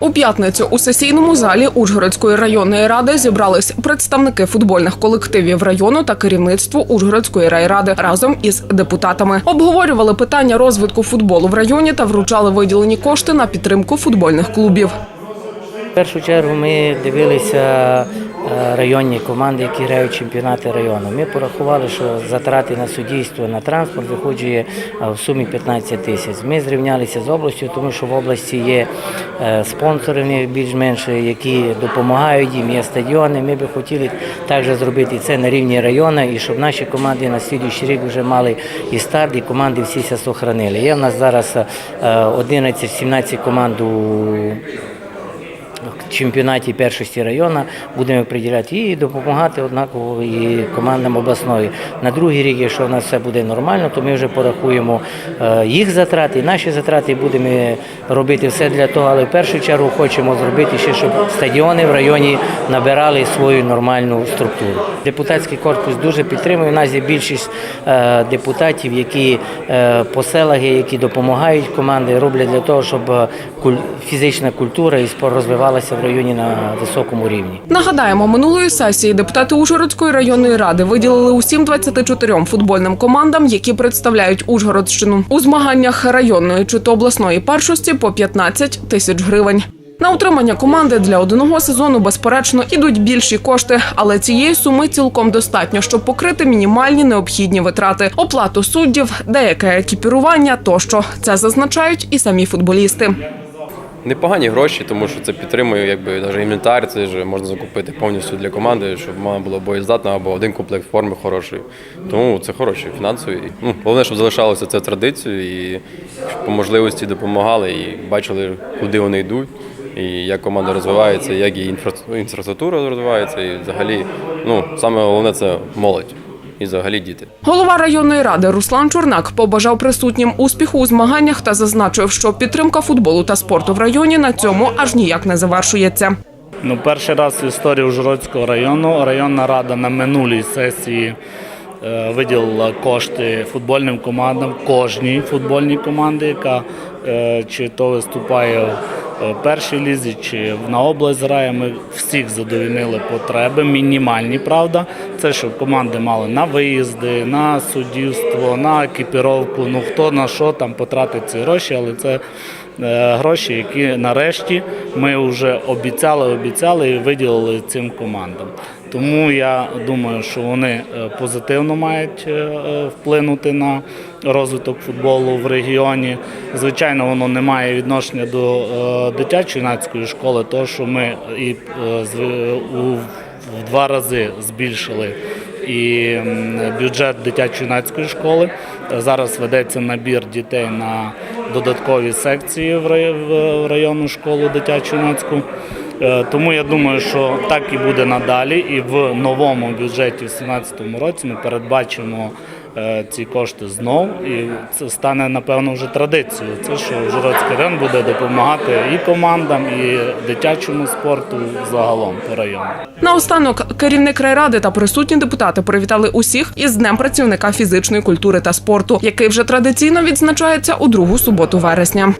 У п'ятницю у сесійному залі Ужгородської районної ради зібрались представники футбольних колективів району та керівництво Ужгородської райради разом із депутатами. Обговорювали питання розвитку футболу в районі та вручали виділені кошти на підтримку футбольних клубів. Першу чергу ми дивилися е, районні команди, які грають чемпіонати району. Ми порахували, що затрати на суддівство, на транспорт виходжує е, в сумі 15 тисяч. Ми зрівнялися з областю, тому що в області є е, спонсори більш-менш, які допомагають їм, є стадіони. Ми би хотіли також зробити це на рівні району і щоб наші команди на слідуючий рік вже мали і старт, і команди всі сохранили. Є в нас зараз е, 11-17 команд у чемпіонаті першості району будемо приділяти і допомагати однаково і командам обласної. На другий рік, якщо в нас все буде нормально, то ми вже порахуємо е, їх затрати, наші затрати, і будемо робити все для того, але в першу чергу хочемо зробити ще, щоб стадіони в районі набирали свою нормальну структуру. Депутатський корпус дуже підтримує. У нас є більшість е, депутатів, які е, по селах, які допомагають команди, роблять для того, щоб фізична культура і спорт розвивалася в районі на високому рівні. Нагадаємо, минулої сесії депутати Ужгородської районної ради виділили усім 24 футбольним командам, які представляють Ужгородщину у змаганнях районної чи то обласної першості по 15 тисяч гривень. На утримання команди для одного сезону, безперечно, ідуть більші кошти, але цієї суми цілком достатньо, щоб покрити мінімальні необхідні витрати, оплату суддів, деяке екіпірування тощо. Це зазначають і самі футболісти. Непогані гроші, тому що це підтримує, якби навіть інвентар, це ж можна закупити повністю для команди, щоб вона була боєздатна або один комплект форми хороший. Тому це хороші фінансові. Ну, головне, щоб залишалося це традицією і щоб по можливості допомагали і бачили, куди вони йдуть, і як команда розвивається, як і інфра- інфраструктура розвивається, і взагалі, ну, саме головне це молодь і взагалі діти. Голова районної ради Руслан Чорнак побажав присутнім успіху у змаганнях та зазначив, що підтримка футболу та спорту в районі на цьому аж ніяк не завершується. Ну, перший раз в історії Ужгородського району районна рада на минулій сесії е, виділила кошти футбольним командам, кожній футбольній команді, яка е, чи то виступає першій лізі, чи на область грає. Ми всіх задовільнили потреби, мінімальні, правда. Це щоб команди мали на виїзди, на суддівство, на екіпіровку. Ну хто на що там потратить ці гроші, але це е, гроші, які нарешті ми вже обіцяли, обіцяли і виділили цим командам. Тому я думаю, що вони е, позитивно мають е, е, вплинути на розвиток футболу в регіоні. Звичайно, воно не має відношення до е, дитячої юнацької школи, тому що ми і е, в два рази збільшили і бюджет дитячо-юнацької школи. Е, Зараз ведеться набір дітей на додаткові секції в рай- районну школу дитячо-юнацьку. Е, Тому я думаю, що так і буде надалі. І в новому бюджеті в 2017 році ми передбачимо ці кошти знов. І це стане, напевно, вже традицією. Це що Ужгородський район буде допомагати і командам, і дитячому спорту загалом по району. Наостанок керівник райради та присутні депутати привітали усіх із Днем працівника фізичної культури та спорту, який вже традиційно відзначається у другу суботу вересня.